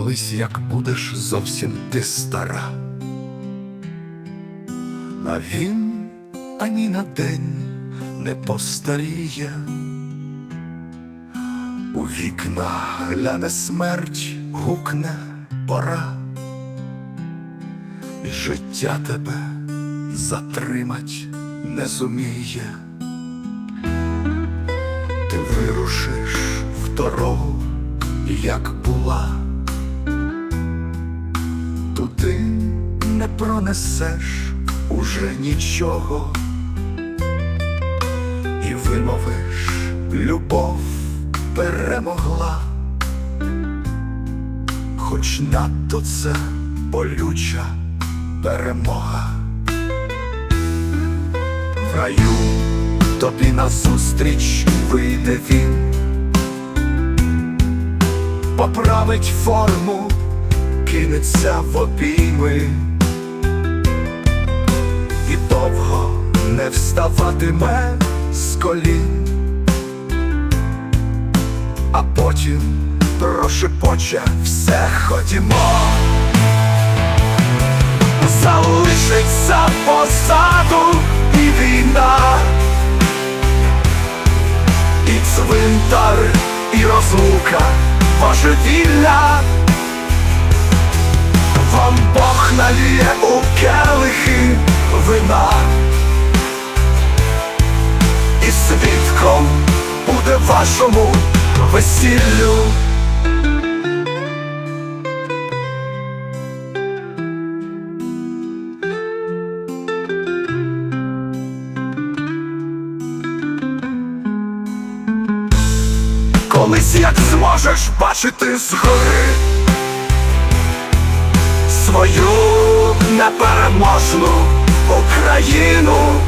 Колись як будеш зовсім ти стара. А він ані на день не постаріє. У вікна гляне смерть, гукне пора, і життя тебе затримать не зуміє. Ти вирушиш в дорогу, як була, пронесеш уже нічого, і вимовиш, любов перемогла, хоч надто це болюча перемога. В раю тобі назустріч вийде він, поправить форму, кинеться в обійми довго не вставатиме з колін, а потім прошепоче все ходімо. Залишиться позаду і війна, і цвинтар, і розлука божевілля. Буде вашому весіллю. Колись як зможеш бачити згори свою непереможну Україну,